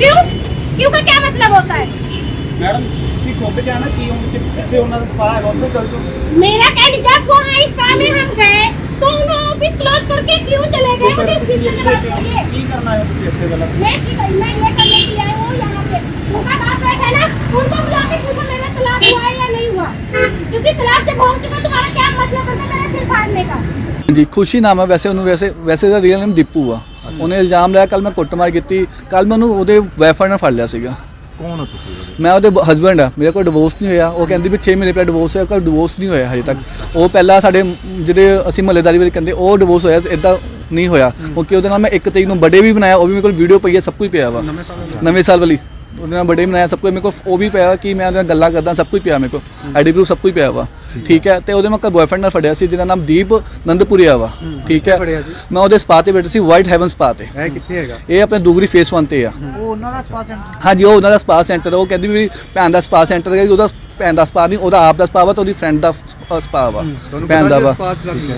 क्यों क्यों का क्या मतलब होता है ਮੈਡਮ ਤੁਸੀਂ ਖੁਦ ਜਾਣਾ ਕੀ ਹੁਣ ਕਿੱਥੇ ਉਹਨਾਂ ਦਾ ਸਪਾ ਹੈਗਾ ਉੱਥੇ ਚੱਲ ਜਾਓ मेरा कहने जब वहाँ इस काम में हम गए तो उन्होंने ऑफिस क्लोज करके क्यों चले गए मुझे इस चीज से बात करिए ਕੀ ਕਰਨਾ ਹੈ ਤੁਸੀਂ ਇੱਥੇ ਪਹਿਲਾਂ मैं की कही मैं ये करने के लिए आई हूँ यहाँ पे उनका बाप बैठा है ना उनको बुला के पूछो मेरा तलाक हुआ है या नहीं हुआ क्योंकि तलाक जब हो चुका तुम्हारा क्या मतलब है मेरा सिर फाड़ने का ਜੀ ਖੁਸ਼ੀ ਨਾਮ ਹੈ ਵੈਸੇ ਉਹਨੂੰ ਵੈਸੇ ਵੈਸੇ ਦਾ ਰੀਅਲ ਨੇਮ ਦੀਪੂ ਆ ਉਹਨੇ ਇਲਜ਼ਾਮ ਲਾਇਆ ਕੱਲ ਮੈਂ ਕੁੱਟਮਾਰ ਕੀਤੀ ਕੱਲ ਮੈਂ ਉਹਨੂੰ ਉਹਦੇ ਵਾਈਫਾਈ ਨਾਲ ਫੜ ਲਿਆ ਸੀਗਾ। ਕੌਣ ਹੋ ਤੁਸੀਂ ਉਹਦੇ? ਮੈਂ ਉਹਦੇ ਹਸਬੰਡ ਆ ਮੇਰੇ ਕੋਲ ਡਿਵੋਰਸ ਨਹੀਂ ਹੋਇਆ। ਉਹ ਕਹਿੰਦੀ ਵੀ 6 ਮਹੀਨੇ ਪਹਿਲਾਂ ਡਿਵੋਰਸ ਹੋਇਆ ਕੋਲ ਡਿਵੋਰਸ ਨਹੀਂ ਹੋਇਆ ਹਜੇ ਤੱਕ। ਉਹ ਪਹਿਲਾਂ ਸਾਡੇ ਜਿਹੜੇ ਅਸੀਂ ਮਹੱਲੇਦਾਰੀ ਵਾਲੇ ਕਹਿੰਦੇ ਉਹ ਡਿਵੋਰਸ ਹੋਇਆ ਇਦਾਂ ਨਹੀਂ ਹੋਇਆ। ਕਿਉਂਕਿ ਉਹਦੇ ਨਾਲ ਮੈਂ ਇੱਕ ਤਰੀਕ ਨੂੰ ਬਰਥਡੇ ਵੀ ਬਣਾਇਆ ਉਹ ਵੀ ਮੇਰੇ ਕੋਲ ਵੀਡੀਓ ਪਈ ਹੈ ਸਭ ਕੁਝ ਪਿਆ ਵਾ। ਨਵੇਂ ਸਾਲ ਵਾਲੀ। ਉਹਦੇ ਨਾਲ ਬਰਥਡੇ ਬਣਾਇਆ ਸਭ ਕੁਝ ਮੇਰੇ ਕੋਲ ਉਹ ਵੀ ਪਿਆ ਕਿ ਮੈਂ ਉਹਦੇ ਨਾਲ ਗੱਲਾਂ ਕਰਦਾ ਸਭ ਕੁਝ ਪਿਆ ਮੇਰੇ ਕੋਲ। ਆਈਡੀ ਪ੍ਰੂਫ ਸਭ ਕੁਝ ਪਿਆ ਵਾ। ਠੀਕ ਹੈ? ਤੇ ਉਹਦੇ ਮੈਂ ਬॉयਫ੍ਰੈਂਡ ਨਾਲ ਫੜਿਆ ਸੀ ਜਿਹਦਾ ਨਾਮ ਦੀਪ ਨੰਦਪੁਰੀਆ ਵਾ। ਠੀਕ ਹੈ? ਮੈਂ ਉਹਦੇ ਸਪਾ ਤੇ ਬੈਠਾ ਸੀ ਵਾਈਟ ਹੈਵਨ ਸਪਾ ਤੇ। ਇਹ ਕਿੱਥੇ ਹੈਗਾ? ਇਹ ਆਪਣੇ ਦੁਗਰੀ ਫੇਸ 1 ਤੇ ਆ। ਉਹ ਉਹਨਾਂ ਦਾ ਸਪਾ ਸੈਂਟਰ ਹਾਂਜੀ ਉਹ ਉਹਨਾਂ ਦਾ ਸਪਾ ਸੈਂਟਰ ਉਹ ਕਹਿੰਦੀ ਵੀ ਭੈਣ ਦਾ ਸਪਾ ਸੈਂਟਰ ਹੈ ਉਹਦਾ ਭੈਣ ਦਾ ਸਪਾ ਨਹੀਂ ਉਹਦਾ ਆਪ ਦਾ ਸਪਾ ਵਾ ਤੇ ਉਹਦੀ ਫਰੈਂਡ ਦਾ ਸਪਾ ਵਾ। ਭੈਣ ਦਾ ਵਾ।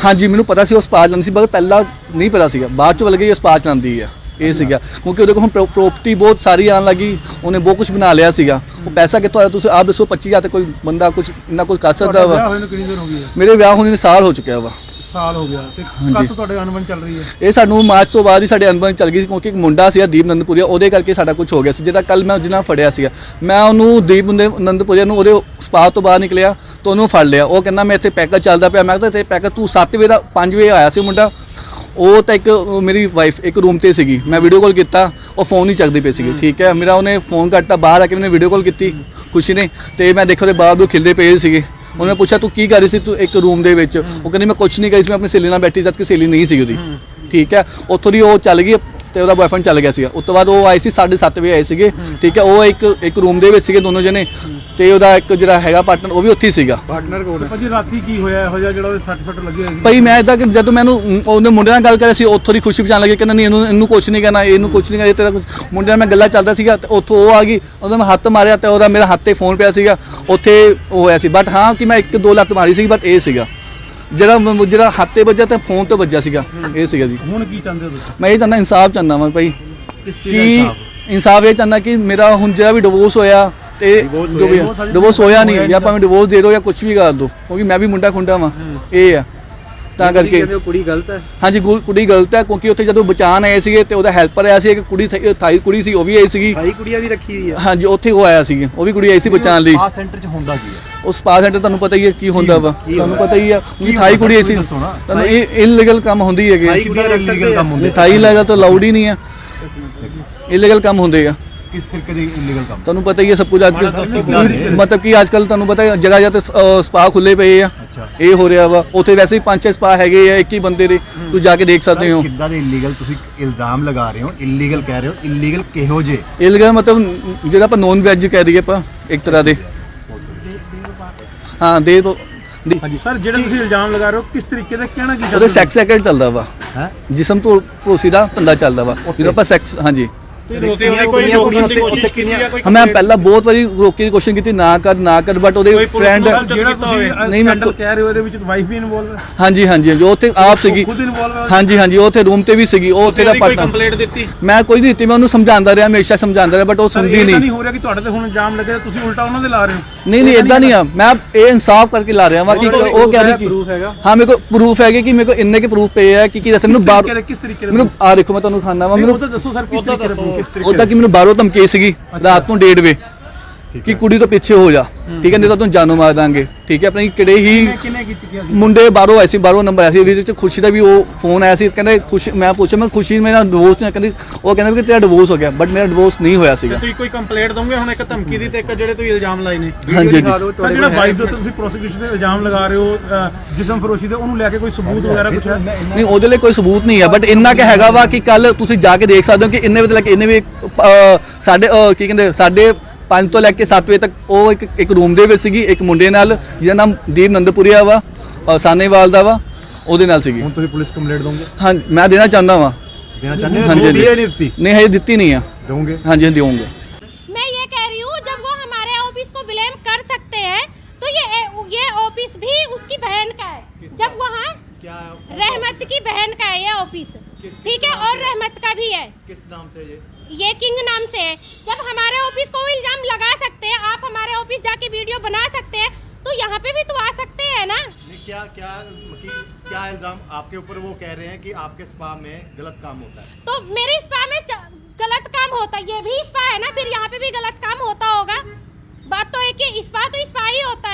ਹਾਂਜੀ ਮੈਨੂੰ ਪਤਾ ਸੀ ਉਹ ਸਪਾ ਚਲਾਉਂਦੀ ਸੀ ਪਰ ਪਹਿਲਾਂ ਨਹੀਂ ਪਤਾ ਸੀਗਾ। ਬਾਅਦ ਚ ਬਲਕਿ ਇਹ ਸਪਾ ਚਲਾਉਂਦੀ ਆ। ਇਹ ਸੀਗਾ। ਕਿਉਂਕਿ ਉਹਦੇ ਕੋਲ ਹੁਣ ਪ੍ਰਾਪਰਟੀ ਬਹੁਤ ਸਾਰੀ ਆਉਣ ਲੱਗੀ ਉਹਨੇ ਬਹੁਤ ਕੁਝ ਬਣਾ ਲਿਆ ਸੀਗਾ। ਉਹ ਪੈਸਾ ਕਿੱਥੋਂ ਆਇਆ? ਤੁਸੀਂ ਆਪ ਦੱਸੋ 25000 ਤੇ ਕੋਈ ਬੰਦਾ ਕੁਝ ਇੰਨਾ ਕੁਝ ਕਰ ਸਕਦਾ ਵਿਆਹ ਵਾ ਹੋਏ ਨੂੰ ਕਿੰਨੀ ਦੇਰ ਹੋ ਗਈ ਹੈ? ਮੇਰੇ ਵਿਆਹ ਹੋਣੇ ਨੂੰ ਸਾਲ ਹੋ ਚੁੱਕਿਆ ਵਾ। ਸਾਲ ਹੋ ਗਿਆ। ਤੇ। ਕਦ ਤੋਂ ਤੁਹਾਡੇ ਅਨਬਨ ਚੱਲ ਰਹੀ ਹੈ? ਇਹ ਸਾਨੂੰ ਮਾਰਚ ਤੋਂ ਬਾਅਦ ਹੀ ਸਾਡੇ ਅਨਬਨ ਚੱਲ ਗਈ ਸੀ ਕਿਉਂਕਿ ਇੱਕ ਮੁੰਡਾ ਸੀ ਦੀਪ ਨੰਦਪੁਰੀਆ ਉਹਦੇ ਕਰਕੇ ਸਾਡਾ ਕੁਝ ਹੋ ਗਿਆ ਸੀ। ਜਿਹੜਾ ਕੱਲ ਮੈਂ ਜਿਹਨਾਂ ਫੜਿਆ ਸੀਗਾ। ਮੈਂ ਉਹਨੂੰ ਦੀਪ ਨੰਦ- ਨੰਦਪੁਰੀਆ ਨੂੰ ਉਹਦੇ ਸਪਾ ਤੋਂ ਬਾਹਰ ਨਿਕਲਿਆ ਤਾਂ ਉਹਨੂੰ ਫੜ ਲਿਆ। ਉਹ ਕਹਿੰਦਾ ਮੈਂ ਇੱਥੇ ਪੈਕੇਜ ਚੱਲਦਾ ਪਿਆ। ਮੈਂ ਕਿਹਾ ਤੇ ਪੈਕੇਜ ਤੂੰ 7 ਵਜੇ ਦਾ 5 ਵਜੇ ਆਇਆ ਸੀ ਮੁੰਡਾ। ਉਹ ਤਾਂ ਇੱਕ ਮੇਰੀ ਵਾਈਫ ਇੱਕ ਰੂਮ ਤੇ ਸੀਗੀ। ਮੈਂ ਵੀਡੀਓ ਕਾਲ ਕੀਤਾ ਉਹ ਫੋਨ ਨਹੀਂ ਚੱਕਦੀ ਪਈ ਸੀਗੀ ਠੀਕ ਹੈ? ਮੇਰਾ ਉਹਨੇ ਫੋਨ ਕੱਟਤਾ ਬਾਹਰ ਆ ਕੇ ਮੈंने ਵੀਡੀਓ ਕਾਲ ਕੀਤੀ ਖੁਸ਼ੀ ਨੇ। ਤੇ ਮੈਂ ਦੇਖਿਆ ਉਹਦੇ ਬਾਹਰ ਨੂੰ ਖਿਲਦੇ ਪਏ ਸੀਗੇ। ਉਹਨੇ ਪੁੱਛਿਆ ਤੂੰ ਕੀ ਕਰ ਰਹੀ ਸੀ ਤੂੰ ਇੱਕ ਰੂਮ ਦੇ ਵਿੱਚ? ਉਹ ਕਹਿੰਦੀ ਮੈਂ ਕੁਝ ਨਹੀਂ ਕਰੀ ਸੀ ਮੈਂ ਆਪਣੀ ਸਹੇਲੀ ਨਾਲ ਬੈਠੀ ਜਦ ਕਿ ਸਹੇਲੀ ਨਹੀਂ ਸੀ ਉਹਦੀ। ਠੀਕ ਹੈ? ਉੱਥੋਂ ਦੀ ਉਹ ਚੱਲ ਗਈ ਤੇ ਉਹਦਾ ਬॉयਫ੍ਰੈਂਡ ਚੱਲ ਗਿਆ ਸੀਗਾ। ਉਸ ਤੋਂ ਬਾਅਦ ਉਹ ਆਏ ਸੀ 7:30 ਵਜੇ ਆਏ ਸੀਗੇ ਠੀਕ ਹੈ? ਉਹ ਇੱਕ ਇੱਕ ਰੂਮ ਦੇ ਵਿੱਚ ਸੀਗੇ ਦੋਨੋਂ ਜਣੇ। ਤੇ ਉਹਦਾ ਇੱਕ ਜਿਹੜਾ ਹੈਗਾ ਪਾਰਟਨਰ ਉਹ ਵੀ ਉੱਥੇ ਹੀ ਸੀਗਾ। ਪਾਰਟਨਰ ਕੋਲ ਭਾਜੀ ਰਾਤੀ ਕੀ ਹੋਇਆ? ਇਹੋ ਜਿਹਾ ਜਿਹੜਾ ਉਹਦੇ ਸੱਟ ਫੱਟ ਲੱਗੇ ਹੋਏ ਸੀ? ਭਾਈ ਮੈਂ ਇਦਾਂ ਕਿ ਜਦੋਂ ਮੈਨੂੰ ਉਹਦੇ ਮੁੰਡੇ ਨਾਲ ਗੱਲ ਕਰਿਆ ਸੀ ਉੱਥੋਂ ਦੀ ਖੁਸ਼ੀ ਪਛਾਣ ਲੱਗੀ ਕਹਿੰਦਾ ਨਹੀਂ ਇਹਨੂੰ ਇਹਨੂੰ ਕੁਝ ਨਹੀਂ ਕਹਿਣਾ ਇਹਨੂੰ ਕੁਝ ਨਹੀਂ ਕਹਿਣਾ ਇਹ ਤੇਰਾ ਕੁਝ ਮੁੰਡੇ ਨਾਲ ਮੈਂ ਗੱਲਾਂ ਚੱਲਦਾ ਸੀਗਾ ਤੇ ਉੱਥੋਂ ਉਹ ਆ ਗਈ ਉਹਦਾ ਮੈਂ ਹੱਥ ਮਾਰਿਆ ਤੇ ਉਹਦਾ ਮੇਰਾ ਹੱਥ ਤੇ ਫੋਨ ਪਿਆ ਸੀਗਾ। ਉੱਥੇ ਉਹ ਹੋਇਆ ਸੀ। ਬਟ ਹਾਂ ਕਿ ਮੈਂ ਇੱਕ ਦੋ ਲੱਤ ਮਾਰੀ ਸੀ ਬਟ ਇਹ ਸੀਗਾ। ਜਿਹੜਾ ਜਿਹੜਾ ਹੱਥ ਤੇ ਵੱਜਾ ਤੇ ਫੋਨ ਤੇ ਵੱਜਾ ਸੀਗਾ ਇਹ ਸੀਗਾ ਜੀ। ਹੁਣ ਕੀ ਚਾਹੁੰਦੇ ਹੋ ਤੁਸੀਂ? ਮੈਂ ਇਹ ਚਾਹੁੰਦਾ ਇਨਸਾਫ ਚਾਹੁੰਦਾ ਮੈਂ ਭਾਈ ਕਿਸ ਚੀਜ਼ ਦਾ ਕਿ? ਇਨਸਾਫ? ਇਹ ਚਾਹੁੰਦਾ ਕਿ ਮੇਰਾ ਹੁਣ ਜਿਹੜਾ ਵੀ ਡਿਵੋਰਸ ਹੋਇਆ ਤੇ ਜੋ ਵੀ। ਡਿਵੋਰਸ ਹੋਇਆ ਨਹੀਂ ਜਾਂ ਭਾਵੇਂ ਡਿਵੋਰਸ ਦੇ ਦਿਓ ਜਾਂ ਕੁਝ ਵੀ ਕਰ ਦਿਓ ਕਿਉਂਕਿ ਮੈਂ ਵੀ ਮੁੰਡਾ ਖੁੰਡਾ ਵਾਂ ਇਹ ਆ। ਤਾਂ ਕਰਕੇ ਕੁੜੀ ਗਲਤ ਹੈ। ਹਾਂਜੀ ਕੁੜੀ ਗਲਤ ਹੈ ਕਿਉਂਕਿ ਉੱਥੇ ਜਦੋਂ ਬਚਾਣ ਆਏ ਸੀਗੇ ਤੇ ਉਹਦਾ ਹੈਲਪਰ ਆਇਆ ਸੀ ਇੱਕ ਕੁੜੀ ਥਾਈ ਕੁੜੀ ਸੀ ਉਹ ਵੀ ਆਈ ਸੀਗੀ। ਭਾਈ ਕੁੜੀਆਂ ਵੀ ਰੱਖੀ ਹੋਈ ਹੈ ਹਾਂਜੀ ਉੱਥੇ ਉਹ ਆਇਆ ਸੀ ਉਹ ਵੀ ਕੁੜੀ ਆਈ ਸੀ ਬਚਾਣ ਲਈ। ਸਪਾ ਸੈਂਟਰ 'ਚ ਹੁੰਦਾ ਕੀ ਹੈ? ਉਹ ਸਪਾ ਸੈਂਟਰ ਤੁਹਾਨੂੰ ਪਤਾ ਹੀ ਹੈ ਕੀ ਹੁੰਦਾ ਵਾ। ਤੁਹਾਨੂੰ? ਪਤਾ ਹੀ ਆ ਕੀ ਥਾਈ ਕੁੜੀ ਆਈ ਸੀ। ਤੁਹਾਨੂੰ ਇਹ ਇਲੀਗਲ ਕੰਮ ਹੁੰਦੀ ਹੈਗੇ ਭਾਈ ਕੁੜੀਆਂ ਇਲੀਗਲ ਕੰਮ ਹੁੰਦੇ ਥਾਈ ਲੈਗਾ ਤਾਂ ਲਾਊਡ ਹੀ ਨਹੀਂ ਆ। ਇਲੀਗਲ ਕੰਮ ਹੁੰਦੇ ਆ। ਕਿਸ ਤਰੀਕੇ ਦੇ ਇਲੀਗਲ ਕੰਮ? ਤੁਹਾਨੂੰ ਪਤਾ ਹੀ ਹੈ ਸਭ ਕੁਝ ਅੱਜ ਕੱਲ੍ਹ? ਮਤਲਬ ਕਿ ਅੱਜ ਕੱਲ ਤੁਹਾਨੂੰ ਪਤਾ ਹੈ ਜਗ੍ਹਾ ਜਗ੍ਹਾ ਤੇ ਸਪਾ ਖੁੱਲੇ ਪਏ ਆ। ਇਹ ਹੋ ਰਿਹਾ ਵਾ। ਉੱਥੇ ਵੈਸੇ ਹੀ ਪੰਜ ਛੇ ਸਪਾ ਹੈਗੇ ਆ ਇੱਕ ਹੀ ਬੰਦੇ ਦੇ। ਤੁਸੀਂ ਜਾ ਕੇ ਦੇਖ ਸਕਦੇ ਹੋ। ਕਿੱਦਾਂ ਦੇ ਇਲੀਗਲ ਤੁਸੀਂ ਇਲਜ਼ਾਮ ਲਗਾ ਰਹੇ ਹੋ? ਇਲੀਗਲ ਕਹਿ ਰਹੇ ਹੋ? ਇਲੀਗਲ ਕਿਹੋ ਜੇ ਇਲੀਗਲ ਮਤਲਬ ਜਿਹੜਾ ਆਪਾਂ ਨੌਨ ਵੈਜ ਕਹਿ ਦਈਏ ਆਪਾਂ ਇੱਕ ਤਰ੍ਹਾਂ ਦੇ। ਹਾਂ ਦੇ ਦੇ- ਹਾਂਜੀ। ਸਰ ਜਿਹੜੇ ਤੁਸੀਂ ਇਲਜ਼ਾਮ ਲਗਾ ਰਹੇ ਹੋ ਕਿਸ ਤਰੀਕੇ ਦਾ ਕਹਿਣਾ ਕੀ ਚਾਹੁੰਦੇ ਉਹਦੇ ਹੋ? ਸੈਕਸ ਐਕਟ ਚੱਲਦਾ ਵਾ। ਹੈ? ਜਿਸਮ ਤੋਂ ਪੋਸੀ ਦਾ ਧੰਦਾ ਚੱਲਦਾ ਵਾ। ਜਦੋਂ ਆਪਾਂ ਸੈਕਸ ਹਾਂਜੀ। ਕਿੰਨੀਆਂ ਕੁੜੀਆਂ ਕੁੜੀਆਂ ਉੱਥੇ ਉੱਥੇ ਕਿੰਨੀਆਂ ਹਾਂ ਮੈਂ ਪਹਿਲਾਂ ਬਹੁਤ ਵਾਰੀ ਰੋਕਣ ਦੀ ਕੋਸ਼ਿਸ਼ ਕੀਤੀ ਨਾ ਕਰ ਨਾ ਕਰ ਬਟ ਉਹਦੇ ਫਰੈਂਡ ਨਹੀਂ, ਮੈਂ ਕਹਿ ਰਹੇ ਹੋ ਇਹਦੇ ਵਿੱਚ ਵਾਈਫ ਵੀ ਇਨਵੋਲਵ ਹਾਂਜੀ ਹਾਂਜੀ ਹਾਂਜੀ ਉਹ ਉੱਥੇ ਆਪ ਸੀਗੀ। ਹਾਂਜੀ ਹਾਂਜੀ ਉਹ ਉੱਥੇ ਰੂਮ ਤੇ ਵੀ ਸੀਗੀ ਉਹ ਉੱਥੇ ਦਾ ਪਾਰਟਨਰ ਕੰਪਲੇਂਟ ਦਿੱਤੀ? ਮੈਂ ਕੋਈ ਨਹੀਂ ਦਿੱਤੀ ਮੈਂ ਉਹਨੂੰ ਸਮਝਾਉਂਦਾ ਰਿਹਾ ਹਮੇਸ਼ਾ ਸਮਝਾਉਂਦਾ ਰਿਹਾ ਬਟ ਉਹ ਸੁਣਦੀ ਨਹੀਂ। ਨਹੀਂ ਹੋ ਰਿਹਾ ਕਿ ਤੁਹਾਡੇ ਤੇ ਹੁਣ ਇਲਜ਼ਾਮ ਲੱਗੇ ਤੁਸੀਂ ਉਲਟਾ ਉਹਨਾਂ ਦੇ ਲਾ ਰਹੇ ਹੋ। ਨਹੀਂ ਨਹੀਂ ਇਦਾਂ ਨਹੀਂ ਆ। ਮੈਂ ਇਹ ਇਨਸਾਫ ਕਰਕੇ ਲਾ ਰਿਹਾ ਵਾਂ ਕਿ ਉਹ ਕਹਿ ਰਹੀ ਕਿ ਹਾਂ ਮੇਰੇ ਕੋਲ ਪ੍ਰੂਫ ਹੈਗੇ ਕਿ ਮੇਰੇ ਕੋਲ ਇੰਨੇ ਕੇ ਪ੍ਰੂਫ ਪਏ ਆ ਕਿ ਕੀ ਦੱਸ ਮੈਨੂੰ ਬਾਹਰ ਮੈਨੂੰ ਆ ਦੇਖੋ ਮੈਂ ਤੁਹਾਨੂੰ ਖਾਣਾ ਵਾ ਮੈਨੂੰ ਮੈਨੂੰ ਉਹ ਤਾਂ ਦੱਸੋ ਸਰ ਕਿਸ ਤਰੀਕੇ ਦੇ proof? ਕਿਸ ਤਰੀਕੇ ਉਹਦਾ ਕਿ ਮੈਨੂੰ ਬਾਹਰੋਂ ਧਮਕੀ ਸੀਗੀ ਰਾਤ ਨੂੰ 1:30 ਵਜੇ। ਕਿ ਕੁੜੀ ਤੋਂ ਪਿੱਛੇ ਹੋ ਜਾ। ਠੀਕ ਹੈ ਨਹੀਂ ਤਾਂ ਤੂੰ ਜਾਨੋਂ ਮਾਰ ਦਾਂਗੇ। ਠੀਕ ਹੈ ਆਪਣੀ ਕਿਹੜੇ ਹੀ ਕਿੰਨੇ ਕਿੰਨੇ ਕੀਤੀ ਗਿਆ ਸੀ ਮੁੰਡੇ ਬਾਹਰੋਂ ਆਏ ਸੀ ਬਾਹਰੋਂ ਨੰਬਰ ਆਇਆ ਸੀ। ਵਿੱਚ ਖੁਸ਼ੀ ਦਾ ਵੀ ਉਹ ਫੋਨ ਆਇਆ ਸੀ। ਕਹਿੰਦੇ ਖੁਸ਼ੀ ਮੈਂ ਪੁੱਛਿਆ ਮੈਂ ਖੁਸ਼ੀ ਮੇਰਾ ਡਿਵੋਰਸ ਨਹੀਂ ਕਹਿੰਦੀ ਉਹ ਕਹਿੰਦੇ ਵੀ ਕਿ ਤੇਰਾ ਡਿਵੋਰਸ ਹੋ ਗਿਆ ਬਟ ਮੇਰਾ ਡਿਵੋਰਸ ਨਹੀਂ ਹੋਇਆ ਸੀਗਾ। ਤੁਸੀਂ ਕੋਈ ਕੰਪਲੇਂਟ ਦੋਗੇ? ਹੁਣ ਇੱਕ ਧਮਕੀ ਦੀ ਤੇ ਇੱਕ ਜਿਹੜੇ ਤੁਸੀਂ ਇਲਜ਼ਾਮ ਲਾਏ ਨੇ। ਹਾਂਜੀ ਜੀ ਸਰ ਜਿਹੜਾ ਵਾਈਫ ਦੇ ਤੁਸੀਂ ਪ੍ਰੋਸੀਕਿਊਸ਼ਨ ਦੇ ਇਲਜ਼ਾਮ ਲਗਾ ਰਹੇ ਹੋ ਜਿਸਮ ਫਰੋਸ਼ੀ ਦੇ ਉਹਨੂੰ ਲੈ ਕੇ ਕੋਈ ਸਬੂਤ ਵਗੈਰਾ ਕੁਝ ਹੈ? ਨਹੀਂ ਉਹਦੇ ਲਈ ਕੋਈ ਸਬੂਤ ਨਹੀਂ ਹੈ ਬਟ ਇੰਨਾ ਕਿ ਹੈਗਾ ਵਾ ਕਿ ਕੱਲ ਤੁਸੀਂ ਜਾ ਕੇ ਦੇਖ ਸਕਦੇ ਹੋ ਕਿ ਇੰਨੇ ਵਜੇ ਤੱਕ ਇੰਨੇ ਵੀ ਸਾਡੇ ਕੀ ਕਹਿੰਦੇ ਸਾਡੇ 5 ਤੋਂ ਲੈ ਕੇ 7 ਵਜੇ ਤੱਕ ਉਹ ਇੱਕ ਇੱਕ ਰੂਮ ਦੇ ਵਿੱਚ ਸੀਗੀ ਇੱਕ ਮੁੰਡੇ ਨਾਲ ਜਿਹਦਾ ਨਾਮ ਦੀਪ ਨੰਦਪੁਰੀਆ ਵਾ ਅਹ, ਸਾਨੇਵਾਲ ਦਾ ਵਾ ਉਹਦੇ ਨਾਲ ਸੀਗੀ ਹੁਣ ਤੁਸੀਂ ਪੁਲਿਸ ਕੰਪਲੇਂਟ ਦੋਗੇ ਹਾਂ ਮੈਂ ਦੇਣਾ ਚਾਹੁੰਦਾ ਵਾਂ ਦੇਣਾ ਚਾਹੁੰਦੇ ਹੋ ਹਾਂਜੀ, ਦਿੱਤੀ ਹੈ ਨਹੀਂ ਦਿੱਤੀ ਨਹੀਂ ਹਜੇ ਦਿੱਤੀ ਨਹੀਂ ਆ ਦੋਗੇ ਹਾਂਜੀ ਹਾਂਜੀ ਦੇਵਾਂਗੇ मैं ये कह रही हूँ जब वो हमारे ऑफिस को ब्लेम कर सकते हैं तो ये ये ऑफिस भी उसकी बहन का है जब वहाँ रहमत की बहन का है ये ऑफिस ठीक है और रहमत का भी है किस नाम से ये ये किंग नाम से है जब बना सकते हैं तो यहाँ पे भी तो आ सकते हैं ना। क्या क्या क्या इल्ज़ाम आपके ऊपर वो कह रहे हैं कि आपके स्पा में गलत काम होता है? तो मेरे स्पा में गलत काम होता है ये भी स्पा है ना फिर यहाँ पे भी गलत काम होता होगा। बात तो एक कि स्पा तो स्पा ही होता